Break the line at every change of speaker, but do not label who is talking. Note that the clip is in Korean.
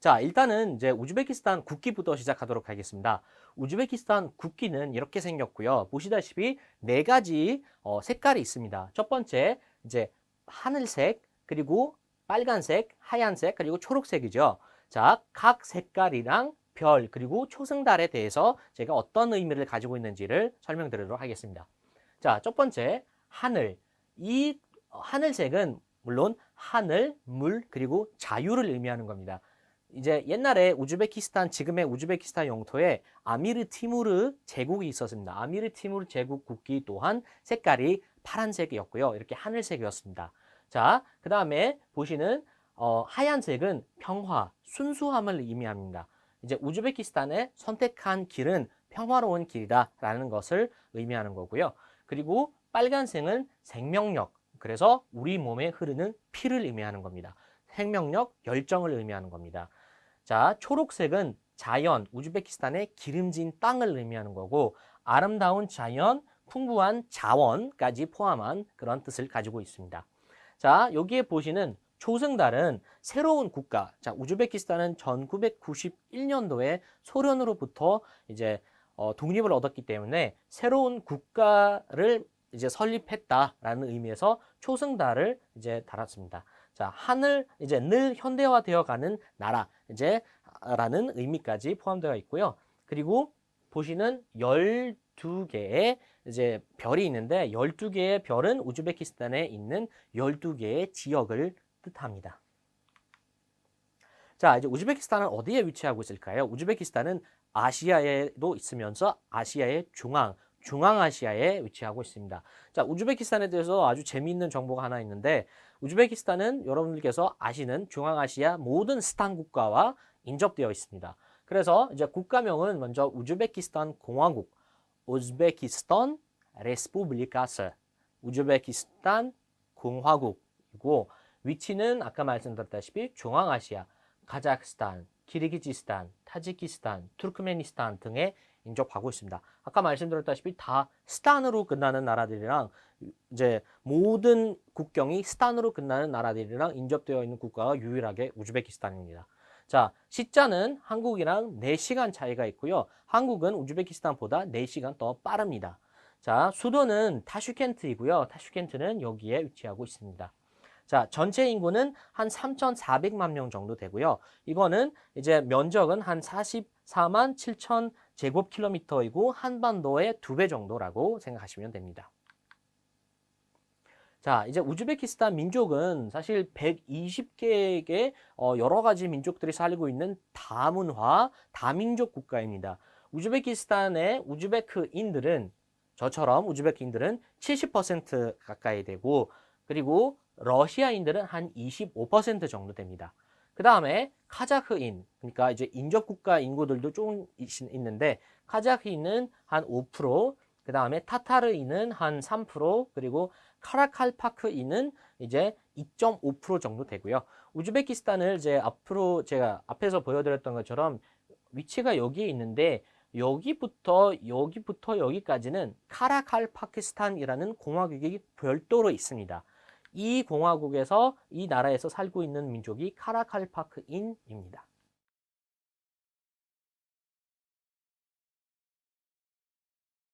자, 일단은 이제 우즈베키스탄 국기부터 시작하도록 하겠습니다. 우즈베키스탄 국기는 이렇게 생겼고요. 보시다시피 네 가지 어, 색깔이 있습니다. 첫 번째 이제 하늘색, 그리고 빨간색, 하얀색, 그리고 초록색이죠. 자, 각 색깔이랑 별, 그리고 초승달에 대해서 제가 어떤 의미를 가지고 있는지를 설명드리도록 하겠습니다. 자, 첫 번째, 하늘. 이 하늘색은 물론 하늘, 물, 그리고 자유를 의미하는 겁니다. 이제 옛날에 우즈베키스탄, 지금의 우즈베키스탄 영토에 아미르 티무르 제국이 있었습니다. 아미르 티무르 제국 국기 또한 색깔이 파란색이었고요. 이렇게 하늘색이었습니다. 자, 그 다음에 보시는 어, 하얀색은 평화, 순수함을 의미합니다. 이제 우즈베키스탄의 선택한 길은 평화로운 길이다라는 것을 의미하는 거고요. 그리고 빨간색은 생명력, 그래서 우리 몸에 흐르는 피를 의미하는 겁니다. 생명력, 열정을 의미하는 겁니다. 자, 초록색은 자연, 우즈베키스탄의 기름진 땅을 의미하는 거고 아름다운 자연, 풍부한 자원까지 포함한 그런 뜻을 가지고 있습니다. 자, 여기에 보시는 초승달은 새로운 국가. 자, 우즈베키스탄은 1991년도에 소련으로부터 이제 어, 독립을 얻었기 때문에 새로운 국가를 이제 설립했다라는 의미에서 초승달을 이제 달았습니다. 자, 하늘 이제 늘 현대화되어 가는 나라 이제 라는 의미까지 포함되어 있고요. 그리고 보시는 12개의 이제 별이 있는데 12개의 별은 우즈베키스탄에 있는 12개의 지역을 뜻합니다. 자, 이제 우즈베키스탄은 어디에 위치하고 있을까요? 우즈베키스탄은 아시아에도 있으면서 아시아의 중앙, 중앙아시아에 위치하고 있습니다. 자, 우즈베키스탄에 대해서 아주 재미있는 정보가 하나 있는데 우즈베키스탄은 여러분들께서 아시는 중앙아시아 모든 스탄 국가와 인접되어 있습니다. 그래서 이제 국가명은 먼저 우즈베키스탄 공화국, 우즈베키스탄 레스푸블리카스, 우즈베키스탄 공화국이고 위치는 아까 말씀드렸다시피 중앙아시아, 카자흐스탄, 키르기지스탄, 타지키스탄, 투르크메니스탄 등에 인접하고 있습니다. 아까 말씀드렸다시피 다 스탄으로 끝나는 나라들이랑 이제 모든 국경이 스탄으로 끝나는 나라들이랑 인접되어 있는 국가가 유일하게 우즈베키스탄입니다. 자, 시자는 한국이랑 4시간 차이가 있고요. 한국은 우즈베키스탄보다 4시간 더 빠릅니다. 자, 수도는 타슈켄트이고요. 타슈켄트는 여기에 위치하고 있습니다. 자, 전체 인구는 한 3,400만 명 정도 되고요. 이거는 이제 면적은 한 44만 7천 제곱킬로미터이고 한반도의 두 배 정도라고 생각하시면 됩니다. 자, 이제 우즈베키스탄 민족은 사실 120개의 어, 여러 가지 민족들이 살고 있는 다문화, 다민족 국가입니다. 우즈베키스탄의 우즈베크인들은 저처럼 우즈베크인들은 70% 가까이 되고 그리고 러시아인들은 한 25% 정도 됩니다. 그 다음에 카자흐인, 그러니까 이제 인접 국가 인구들도 좀 있는데 카자흐인은 한 5%, 그 다음에 타타르인은 한 3%, 그리고 카라칼파크인은 이제 2.5% 정도 되고요. 우즈베키스탄을 이제 앞으로 제가 앞에서 보여드렸던 것처럼 위치가 여기에 있는데 여기부터 여기부터 여기까지는 카라칼파키스탄이라는 공화국이 별도로 있습니다. 이 공화국에서 이 나라에서 살고 있는 민족이 카라칼파크인입니다.